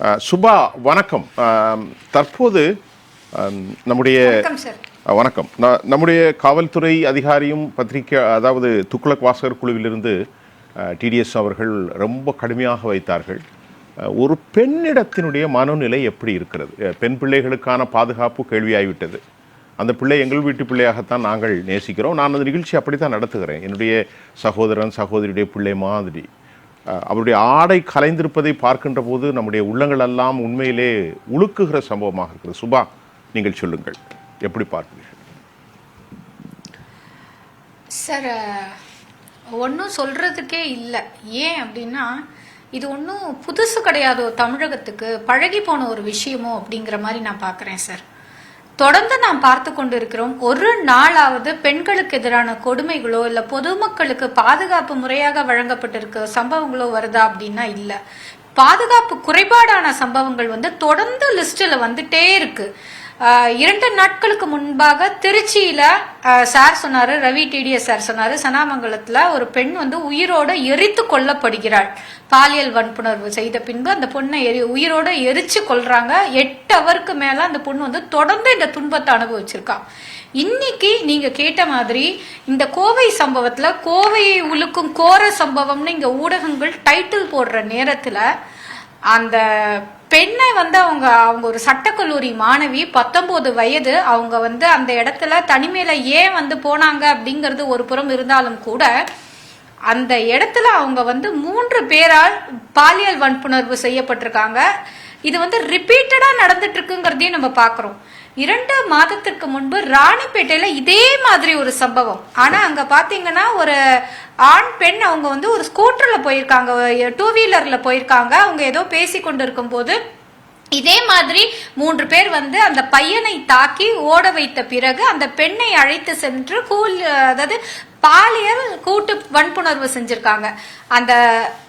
சுபா வணக்கம். தற்போது நம்முடைய வணக்கம் நம்முடைய காவல்துறை அதிகாரியும் பத்திரிகை அதாவது துக்ளக் வாசகர் குழுவிலிருந்து டிடிஎஸ் அவர்கள் ரொம்ப கடுமையாக வைத்தார்கள். ஒரு பெண்ணிடத்தினுடைய மனநிலை எப்படி இருக்கிறது? பெண் பிள்ளைகளுக்கான பாதுகாப்பு கேள்வியாகிவிட்டது அந்த பிள்ளை எங்கள் வீட்டு பிள்ளையாகத்தான் நாங்கள் நேசிக்கிறோம். நான் அந்த நிகழ்ச்சி அப்படித்தான் நடத்துகிறேன். என்னுடைய சகோதரன் சகோதரியுடைய பிள்ளை மாதிரி. அவருடைய ஆடை கலைந்திருப்பதை பார்க்கின்ற போது நம்முடைய உள்ளங்கள் எல்லாம் உண்மையிலே உழுக்குகிற சம்பவமாக இருக்கிறது சுபா நீங்கள் சொல்லுங்கள். எப்படி பார்க்கிறீர்கள்? சார் ஒன்றும் சொல்கிறதுக்கே இல்லை. ஏன் அப்படின்னா இது ஒன்றும் புதுசு கிடையாதோ தமிழகத்துக்கு. பழகி போன ஒரு விஷயமோ அப்படிங்கிற மாதிரி நான் பார்க்குறேன் சார். தொடர்ந்து நாம் பார்த்து கொண்டிருக்கிறோம் ஒரு நாளாவது பெண்களுக்கு எதிரான கொடுமைகளோ இல்லை பொதுமக்களுக்கு பாதுகாப்பு முறையாக வழங்கப்பட்டிருக்க சம்பவங்களோ வருதா அப்படின்னா இல்லை. பாதுகாப்பு குறைபாடான சம்பவங்கள் வந்து தொடர்ந்து லிஸ்ட்டில் வந்துட்டே இருக்கு. இரண்டு நாட்களுக்கு முன்பாக திருச்சியில சார் சொன்னாரு ரவி டிடிஎஸ் சார் சொன்னாரு சனாமங்கலத்துல ஒரு பெண் வந்து உயிரோட எரித்து கொல்லப்படுகிறாள். பாலியல் வன்புணர்வு செய்த பின்பு அந்த பொண்ணை எரி உயிரோட எரிச்சு கொள்றாங்க எட்டு அவருக்கு மேல அந்த பொண்ணு வந்து தொடர்ந்து இந்த துன்பத்தை அனுபவிச்சிருக்கா. இன்னைக்கு நீங்க கேட்ட மாதிரி இந்த கோவை சம்பவத்துல கோவையை உழுக்கும் கோர சம்பவம்னு இங்க ஊடகங்கள் டைட்டில் போடுற நேரத்துல அந்த பெண்ணை வந்து அவங்க அவங்க ஒரு சட்டக்கல்லூரி மாணவி பத்தொம்போது வயது அவங்க வந்து அந்த இடத்துல தனிமையில ஏன் வந்து போனாங்க அப்படிங்கிறது ஒரு புறம் இருந்தாலும் கூட அந்த இடத்துல அவங்க வந்து மூன்று பேரால் பாலியல் வன்புணர்வு செய்யப்பட்டிருக்காங்க. இது வந்து ரிப்பீட்டடா நடந்துட்டு இருக்குங்கிறதையும் நம்ம பாக்குறோம் இரண்டு மாதத்திற்கு முன்பு ராணிப்பேட்டையில இதே மாதிரி ஒரு சம்பவம். ஆனா அங்க பாத்தீங்கன்னா ஒரு ஆண் பெண் அவங்க வந்து ஒரு ஸ்கூட்டர்ல போயிருக்காங்க. டூ வீலர்ல போயிருக்காங்க. அவங்க ஏதோ பேசி கொண்டு இருக்கும்போது இதே மாதிரி மூன்று பேர் வந்து அந்த பையனை தாக்கி ஓட வைத்த பிறகு அந்த பெண்ணை அழைத்து சென்று கூல் அதாவது பாலியல் கூட்டு வன்புணர்வு செஞ்சிருக்காங்க. அந்த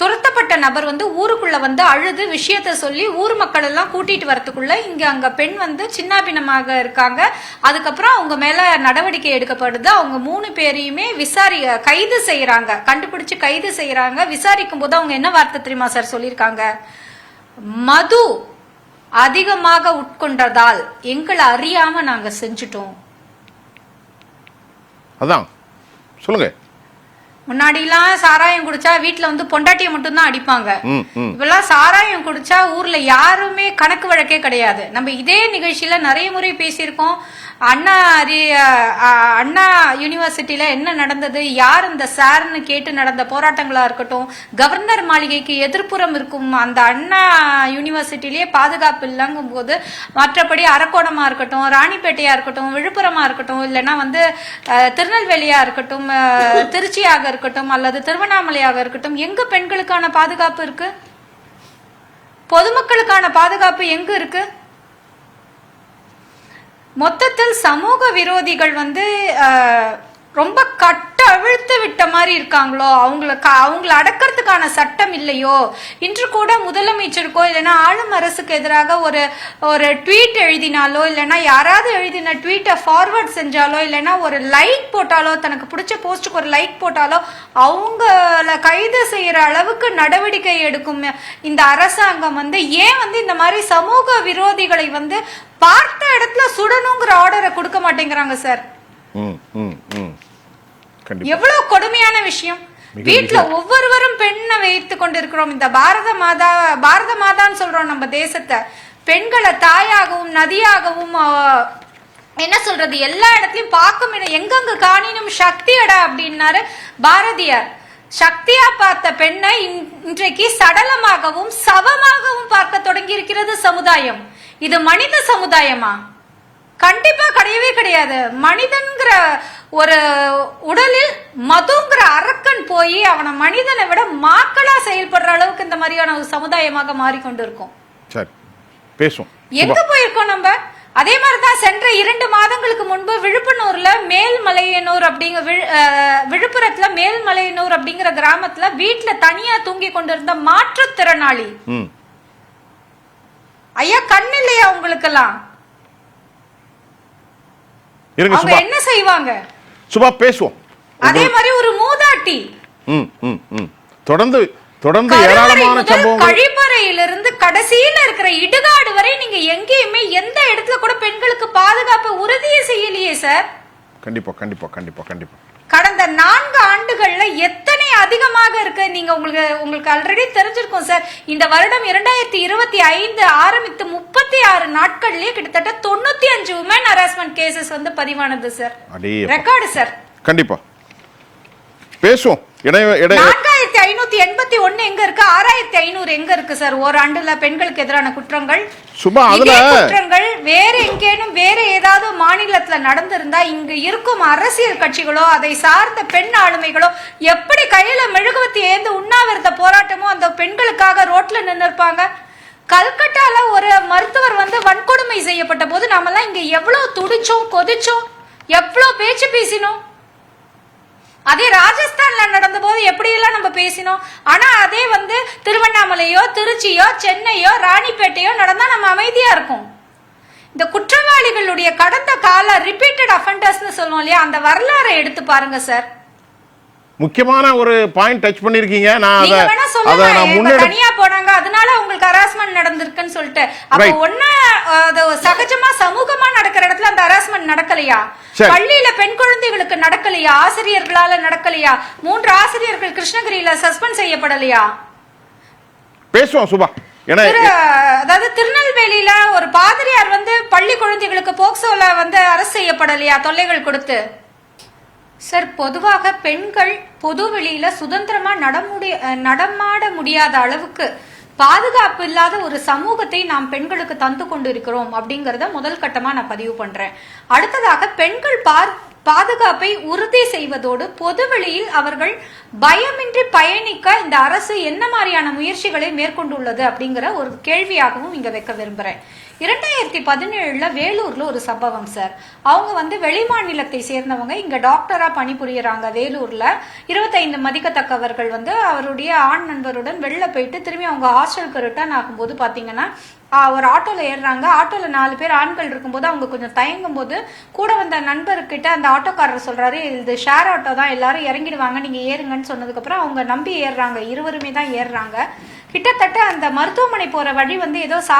துரத்தப்பட்ட நபர் வந்து ஊருக்குள்ள வந்து அழுது விஷயத்த சொல்லி ஊர் மக்கள் எல்லாம் கூட்டிட்டு வரத்துக்குள்ள இங்க அங்க பெண் வந்து சின்னாபின்னமாக இருக்காங்க. அதுக்கப்புறம் அவங்க மேல நடவடிக்கை எடுக்கப்படுது. அவங்க மூணு பேரையுமே விசாரி கைது செய்யறாங்க கண்டுபிடிச்சு கைது செய்யறாங்க விசாரிக்கும் போது அவங்க என்ன வார்த்தை தெரியுமா சார் சொல்லியிருக்காங்க? மது. அதிகமாக உட்கொண்டதால் எங்களை அறியாம நாங்க செஞ்சுட்டோம். அதான். சொல்லுங்க. முன்னாடிலாம் சாராயம் குடிச்சா வீட்ல வந்து பொண்டாட்டியை மட்டும்தான் அடிப்பாங்க. இப்பெல்லாம் சாராயம் குடிச்சா ஊர்ல யாருமே கணக்கு வழக்கே கிடையாது. நம்ம இதே நிகழ்ச்சியில நிறைய முறை பேசியிருக்கோம். அண்ணா அண்ணா யூனிவர்சிட்டியில என்ன நடந்தது? யார் இந்த சார்னு கேட்டு நடந்த போராட்டங்களா இருக்கட்டும் கவர்னர் மாளிகைக்கு எதிர்ப்புறம் இருக்கும் அந்த அண்ணா யூனிவர்சிட்டிலேயே பாதுகாப்பு இல்லங்கும் போது மற்றபடி அரக்கோணமா இருக்கட்டும் ராணிப்பேட்டையா இருக்கட்டும் விழுப்புரமா இருக்கட்டும் இல்லைன்னா வந்து திருநெல்வேலியாக திருநெல்வேலியா இருக்கட்டும் திருச்சியாக இருக்கட்டும் அல்லது திருவண்ணாமலையாக இருக்கட்டும் எங்க பெண்களுக்கான பாதுகாப்பு இருக்கு? பொதுமக்களுக்கான பாதுகாப்பு எங்க இருக்கு? மொத்தத்தில் சமூக விரோதிகள் வந்து ரொம்ப கட்ட அவிழ்த்து விட்ட மாதிரி இருக்காங்களோ அவங்கள க- அவங்கள அடக்கிறதுக்கான சட்டம் இல்லையோ இன்று கூட முதலமைச்சருக்கோ இல்லைன்னா ஆளும் அரசுக்கு எதிராக ஒரு ஒரு ட்வீட் எழுதினாலோ இல்லைன்னா யாராவது எழுதின ட்வீட்டை ஃபார்வர்ட் செஞ்சாலோ இல்லைன்னா ஒரு லைக் போட்டாலோ தனக்கு பிடிச்ச போஸ்ட்டுக்கு ஒரு லைக் போட்டாலோ அவங்கள கைது செய்கிற அளவுக்கு நடவடிக்கை எடுக்கும் இந்த அரசாங்கம் வந்து ஏன் வந்து இந்த மாதிரி சமூக விரோதிகளை வந்து பார்த்த இடத்துல சுடணுங்கிற ஆர்டரை கொடுக்க மாட்டேங்கிறாங்க சார் எவ்வளவு கொடுமையான விஷயம். வீட்ல ஒவ்வொருவரும் பெண்ணை வைத்து கொண்டிருக்கிறோம். இந்த பாரத மாதா பாரத மாதான்னு சொல்றோம் நம்ம தேசத்தை. பெண்களை தாயாகவும் நதியாகவும் என்ன சொல்றது எல்லா இடத்துலயும் பார்க்கும் இடம். எங்கெங்க காணினும் சக்தியடா அப்படின்னாரு பாரதியார். சக்தியா பார்த்த பெண்ணை இன்- இன்றைக்கு சடலமாகவும் சவமாகவும் பார்க்க தொடங்கி இருக்கிறது சமுதாயம். இது மனித சமுதாயமா? கண்டிப்பா கிடையவே கிடையாது. மனிதன்கிற ஒரு உடலில் மதுங்கிற அரக்கன் போய் அவனை மனிதனை விட மாக்களா செயல்படுற அளவுக்கு இந்த மாதிரியான ஒரு சமுதாயமாக மாறிக்கொண்டு இருக்கும் சரி பேசுவோம். எங்க போயிருக்கோம் நம்ம? அதே மாதிரிதான் சென்ற இரண்டு மாதங்களுக்கு முன்பு விழுப்புணூர்ல மேல்மலையனூர் அஹ், விழுப்புரத்துல மேல்மலையனூர் அப்படிங்கிற கிராமத்துல வீட்டுல தனியா தூங்கி கொண்டிருந்த மாற்றுத்திறனாளி. ஐயா கண் இல்லையா உங்களுக்கெல்லாம்? இருங்க சும்மா என்ன செய்வாங்க? சும்மா பேசுவோம். அதே மாதிரி ஒரு மூதாட்டி. ம் ம் ம். தொடர்ந்து தொடர்ந்து ஏராளமான சம்பவங்கள். கழிப்பறையிலிருந்து கடைசியில இருக்கிற இடுகாடு வரை நீங்க எங்கேயுமே எந்த இடத்துல கூட பெண்களுக்கு பாதுகாப்பு உறுதியே செய்யலையே சார். கண்டிப்பா கண்டிப்பா கண்டிப்பா கண்டிப்பா. கடந்த நான்கு ஆண்டுகள்ல எத்தனை அதிகமாக இருக்கு? நீங்க உங்களுக்கு உங்களுக்கு ஆல்ரெடி தெரிஞ்சிருக்கும் சார். இந்த வருடம் இரண்டாயிரத்தி இருபத்தி ஐந்து ஆரம்பித்து முப்பத்தி ஆறு நாட்கள்லயே கிட்டத்தட்ட தொண்ணூத்தி அஞ்சு உமன் ஹராஸ்மெண்ட் கேசஸ் வந்து பதிவானது சார். Record sir. கண்டிப்பா. பேசுவோம். நான்காயிரத்தி ஐநூத்தி எண்பத்தி ஒண்ணு எங்க இருக்கு? ஆறாயிரத்தி ஐநூறு எங்க இருக்கு சார்? ஓராண்டுல பெண்களுக்கு எதிரான குற்றங்கள். சும்மா அதுல வேற எங்கேனும் வேற ஏதாவது மாநிலத்துல நடந்திருந்தா இங்க இருக்கும் அரசியல் கட்சிகளோ அதை சார்ந்த பெண் ஆளுமைகளோ எப்படி கையில மெழுகுவத்தி ஏந்து உண்ணாவிரத போராட்டமோ அந்த பெண்களுக்காக ரோட்ல நின்னு இருப்பாங்க கல்கட்டால ஒரு மருத்துவர் வந்து வன்கொடுமை செய்யப்பட்ட போது நாமெல்லாம் இங்க எவ்வளவு துடிச்சோம் கொதிச்சோம் எவ்வளவு பேச்சு பேசினோம். அதே ராஜஸ்தான்ல நடந்த போது எப்படியெல்லாம் நம்ம பேசினோம்? ஆனா அதே வந்து திருவண்ணாமலையோ திருச்சியோ சென்னையோ ராணிப்பேட்டையோ நடந்தா நம்ம அமைதியா இருக்கும். இந்த குற்றவாளிகளுடைய கடந்த கால ரிப்பீட்டட் அஃபெண்டர்ஸ்னு சொல்லுவோம் இல்லையா அந்த வரலாறை எடுத்து பாருங்க சார் முக்கியமான ஒரு பாயிண்ட் டச் பண்ணிருக்கீங்க. நான் அதை அதை நான் முன்னெடு தனியா போனாங்க அதனால உங்களுக்கு ஹராஸ்மெண்ட் நடந்திருக்குன்னு சொல்லிட்டு. அப்ப. ஒண்ணு அது சகஜமா சமூகமா நடக்கிற இடத்துல அந்த ஹராஸ்மெண்ட் நடக்கலையா. பள்ளியில பெண் குழந்தைகளுக்கு நடக்கலையா? ஆசிரியர்களால நடக்கலையா? மூன்று ஆசிரியர்கள் கிருஷ்ணகிரியில சஸ்பெண்ட் செய்யப்படலையா? பேசுவோம் சுபா. ஏன்னா அதாவது திருநெல்வேலியில ஒரு பாதிரியார் வந்து பள்ளி குழந்தைகளுக்கு போக்சோல வந்து அரசு செய்யப்படலையா? தொல்லைகள் கொடுத்து. சார் பொதுவாக பெண்கள் பொது வெளியில சுதந்திரமா நடமுடிய நடமாட முடியாத அளவுக்கு பாதுகாப்பு இல்லாத ஒரு சமூகத்தை நாம் பெண்களுக்கு தந்து கொண்டு இருக்கிறோம் அப்படிங்கறத முதல் கட்டமா நான் பதிவு பண்றேன். அடுத்ததாக பெண்கள் பார் பாதுகாப்பை உறுதி செய்வதோடு பொதுவெளியில் அவர்கள் பயமின்றி பயணிக்க இந்த அரசு என்ன மாதிரியான முயற்சிகளை மேற்கொண்டுள்ளது அப்படிங்கிற ஒரு கேள்வியாகவும் இங்க வைக்க விரும்புறேன். இரண்டாயிரத்தி பதினேழுல வேலூர்ல ஒரு சம்பவம் சார் அவங்க வந்து வெளிமாநிலத்தை சேர்ந்தவங்க. இங்க டாக்டரா பணிபுரியறாங்க வேலூர்ல. இருபத்தைந்து மதிக்கத்தக்கவர்கள் வந்து அவருடைய ஆண் நண்பருடன் வெளில போயிட்டு திரும்பி அவங்க ஹாஸ்டலுக்கு ரிட்டர்ன் ஆகும்போது பாத்தீங்கன்னா ஒரு ஆட்டோல ஏறுறாங்க. ஆட்டோல நாலு பேர் ஆண்கள் இருக்கும்போது அவங்க கொஞ்சம் தயங்கும் போது கூட வந்த நண்பர்கிட்ட அந்த ஆட்டோக்காரர் சொல்றாரு இது ஷேர் ஆட்டோ தான். எல்லாரும் இறங்கிடுவாங்க. நீங்க ஏறுங்கன்னு சொன்னதுக்கு அப்புறம் அவங்க நம்பி ஏறுறாங்க. இருவருமே தான் ஏறுறாங்க. கிட்டத்தட்ட அந்த மருத்துவமனை போற வழி வந்து ஏதோ சா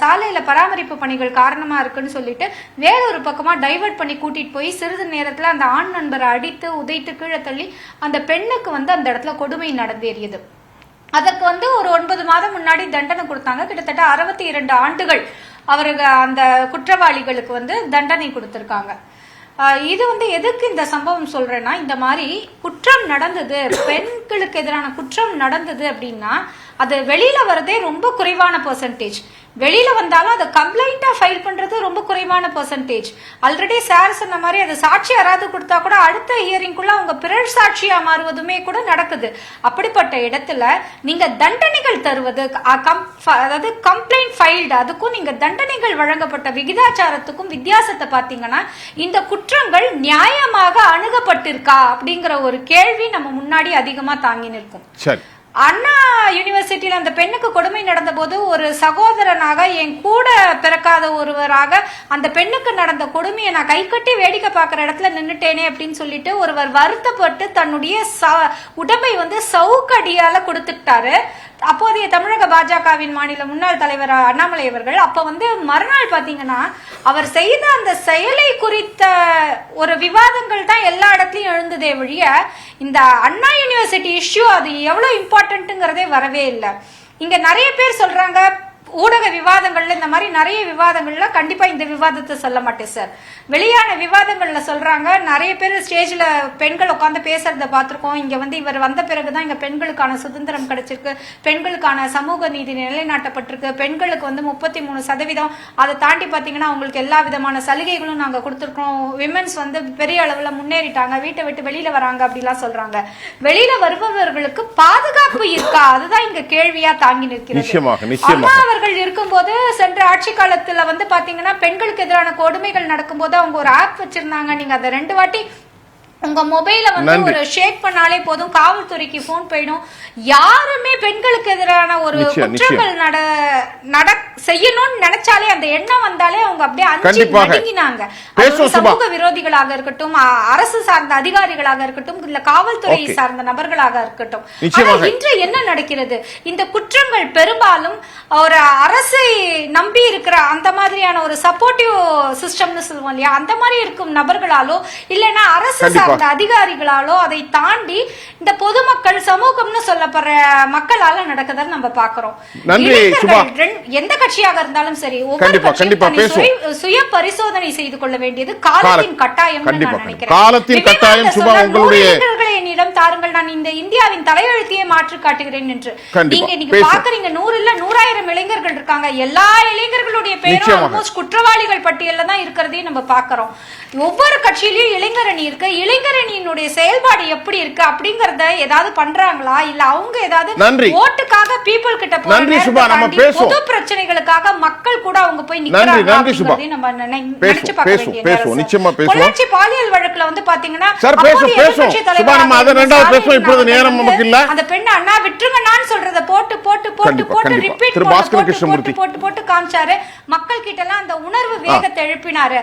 சாலையில பராமரிப்பு பணிகள் காரணமா இருக்குன்னு சொல்லிட்டு வேறொரு பக்கமாக பக்கமா டைவர்ட் பண்ணி கூட்டிட்டு போய் சிறிது நேரத்துல அந்த ஆண் நண்பரை அடித்து உதைத்து கீழே தள்ளி அந்த பெண்ணுக்கு வந்து அந்த இடத்துல கொடுமை நடந்தேறியது. அதற்கு வந்து ஒரு ஒன்பது மாதம் முன்னாடி தண்டனை கொடுத்தாங்க. கிட்டத்தட்ட அறுபத்தி இரண்டு ஆண்டுகள் அவருக்கு அந்த குற்றவாளிகளுக்கு வந்து தண்டனை கொடுத்திருக்காங்க. இது வந்து எதுக்கு இந்த சம்பவம் சொல்றேன்னா இந்த மாதிரி குற்றம் நடந்தது பெண்களுக்கு எதிரான குற்றம் நடந்தது அப்படின்னா அது வெளியில வரதே ரொம்ப குறைவான பெர்சன்டேஜ் வெளியில வந்தாலும் அதை கம்ப்ளைண்டா ஃபைல் பண்றது ரொம்ப குறைவான பெர்சன்டேஜ் ஆல்ரெடி சார் சொன்ன மாதிரி அது சாட்சி யாராவது கொடுத்தா கூட அடுத்த ஹியரிங்குள்ள அவங்க பிறர் சாட்சியா மாறுவதுமே கூட நடக்குது. அப்படிப்பட்ட இடத்துல நீங்க தண்டனைகள் தருவது கம்- அதாவது கம்ப்ளைண்ட் ஃபைல்டு அதுக்கும் நீங்க தண்டனைகள் வழங்கப்பட்ட விகிதாச்சாரத்துக்கும் வித்தியாசத்தை பார்த்தீங்கன்னா இந்த குற்றங்கள் நியாயமாக அணுகப்பட்டிருக்கா அப்படிங்கிற ஒரு கேள்வி நம்ம முன்னாடி அதிகமா தாங்கி நிற்கும். சரி. அண்ணா யூனிவர்சிட்டியில் அந்த பெண்ணுக்கு கொடுமை நடந்த போது ஒரு சகோதரனாக என் கூட பிறக்காத ஒருவராக அந்த பெண்ணுக்கு நடந்த கொடுமையை நான் கை கட்டி வேடிக்கை பார்க்குற இடத்துல நின்றுட்டேனே அப்படின்னு சொல்லிட்டு ஒருவர் வருத்தப்பட்டு தன்னுடைய ச- உடம்பை வந்து சவுக்கடியால் கொடுத்துட்டாரு. அப்போதைய தமிழக பாஜகவின் மாநில முன்னாள் தலைவர் அண்ணாமலை அவர்கள் அப்ப வந்து மறுநாள் பாத்தீங்கன்னா அவர் செய்த அந்த செயலை குறித்த ஒரு விவாதங்கள் தான் எல்லா இடத்துலயும் எழுந்ததே ஒழிய இந்த அண்ணா யூனிவர்சிட்டி இஷ்யூ அது எவ்வளவு இம்பார்ட்டண்ட்டுங்கிறதே வரவே இல்லை. இங்க நிறைய பேர் சொல்றாங்க ஊடக விவாதங்கள்ல இந்த மாதிரி நிறைய விவாதங்கள்ல கண்டிப்பா இந்த விவாதத்தை சொல்ல மாட்டேன் சார் வெளியான விவாதங்கள்ல சொல்றாங்க நிறைய பேர் ஸ்டேஜ்ல பெண்கள் உட்காந்து பேசுறத பார்த்திருக்கோம். இங்க வந்து இவர் வந்த பிறகுதான் இங்க பெண்களுக்கான சுதந்திரம் கிடைச்சிருக்கு. பெண்களுக்கான சமூக நீதி நிலைநாட்டப்பட்டிருக்கு. பெண்களுக்கு வந்து முப்பத்தி மூணு சதவீதம். அதை தாண்டி பாத்தீங்கன்னா அவங்களுக்கு எல்லா விதமான சலுகைகளும் நாங்க கொடுத்துருக்கோம் விமென்ஸ் வந்து பெரிய அளவுல முன்னேறிட்டாங்க. வீட்டை விட்டு வெளியில வராங்க அப்படிலாம் சொல்றாங்க. வெளியில வருபவர்களுக்கு பாதுகாப்பு இருக்கா? அதுதான் இங்க கேள்வியா தாங்கி நிற்கிறது. நிச்சயமாக, நிச்சயமாக. இருக்கும்போது சென்ற ஆட்சி காலத்துல வந்து பாத்தீங்கன்னா பெண்களுக்கு எதிரான கொடுமைகள் நடக்கும்போது அவங்க ஒரு ஆப் வச்சிருந்தாங்க. நீங்க அதை ரெண்டு வாட்டி உங்க மொபைல வந்து. ஒரு ஷேக் பண்ணாலே போதும் காவல்துறைக்கு போன் போயிடும் யாருமே பெண்களுக்கு எதிரான ஒரு குற்றங்கள் நட நட செய்யணும்னு நினைச்சாலே அந்த எண்ணம் வந்தாலே அவங்க அப்படியே அஞ்சு. நடுங்கினாங்க. சமூக விரோதிகளாக இருக்கட்டும் அரசு சார்ந்த அதிகாரிகளாக இருக்கட்டும் இல்ல காவல்துறை. சார்ந்த நபர்களாக இருக்கட்டும் இன்று என்ன நடக்கிறது இந்த குற்றங்கள் பெரும்பாலும் ஒரு அரசை நம்பி இருக்கிற அந்த மாதிரியான ஒரு சப்போர்ட்டிவ் சிஸ்டம்னு சொல்லுவோம் இல்லையா அந்த மாதிரி இருக்கும் நபர்களாலோ இல்லைன்னா அரசு. சார்ந்த அதிகாரிகளாலோ அதை தாண்டி இந்த பொதுமக்கள் சமூகம்னு சொல்லப்படுற மக்களால நடக்குதுன்னு நம்ம பாக்குறோம் எந்த கட்சியாக இருந்தாலும் சரி ஒவ்வொரு. சுய- பரிசோதனை செய்து கொள்ள வேண்டியது காலத்தின் கட்டாயம் கண்டிப்பா, நான் நினைக்கிறேன். காலத்தின் கட்டாயம் சுபா, உங்களுடைய- "நூறு இளைஞர்களை என்னிடம் தாருங்கள் நான் இந்த இந்தியாவின் தலையெழுத்தையே மாற்றி காட்டுகிறேன் என்று நீங்க பேசுவோம். பாக்குறீங்க நூறு இல்ல நூறாயிரம் இளைஞர்கள் இருக்காங்க எல்லா இளைஞர்களுடைய பேரும். ஆல்மோஸ்ட் குற்றவாளிகள் பட்டியல்ல தான் இருக்கிறதையும் நம்ம பாக்குறோம் ஒவ்வொரு கட்சியிலயும் இளைஞர் அணி இருக்கு இளைஞர் அணியினுடைய செயல்பாடு எப்படி இருக்கு அப்படிங்கறத ஏதாவது பண்றாங்களா இல்ல அவங்க ஏதாவது. ஓட்டுக்காக பீப்புள் கிட்ட பேசுவோம். பொது பிரச்சனைகளுக்காக மக்கள் கூட அவங்க போய் நிக்கிறாங்க. அப்படிங்கறதையும் நம்ம நினைச்சு பார்க்க வேண்டிய பாலியல் வழக்குல வந்து பாத்தீங்கன்னா அப்போதைய பேசுவோம், பேசுவோம். அதை ரெண்டாவது. இப்பொழுது நேரம் நமக்கு இல்ல. அந்த பெண்ணை அண்ணா விட்டுருங்கண்ணான்னு சொல்றத போட்டு போட்டு போட்டு போட்டு. ரிப்பீட் போட்டு. போட்டு போட்டு காமிச்சாரு மக்கள் கிட்ட எல்லாம் அந்த உணர்வு வேகத்தை எழுப்பினாரு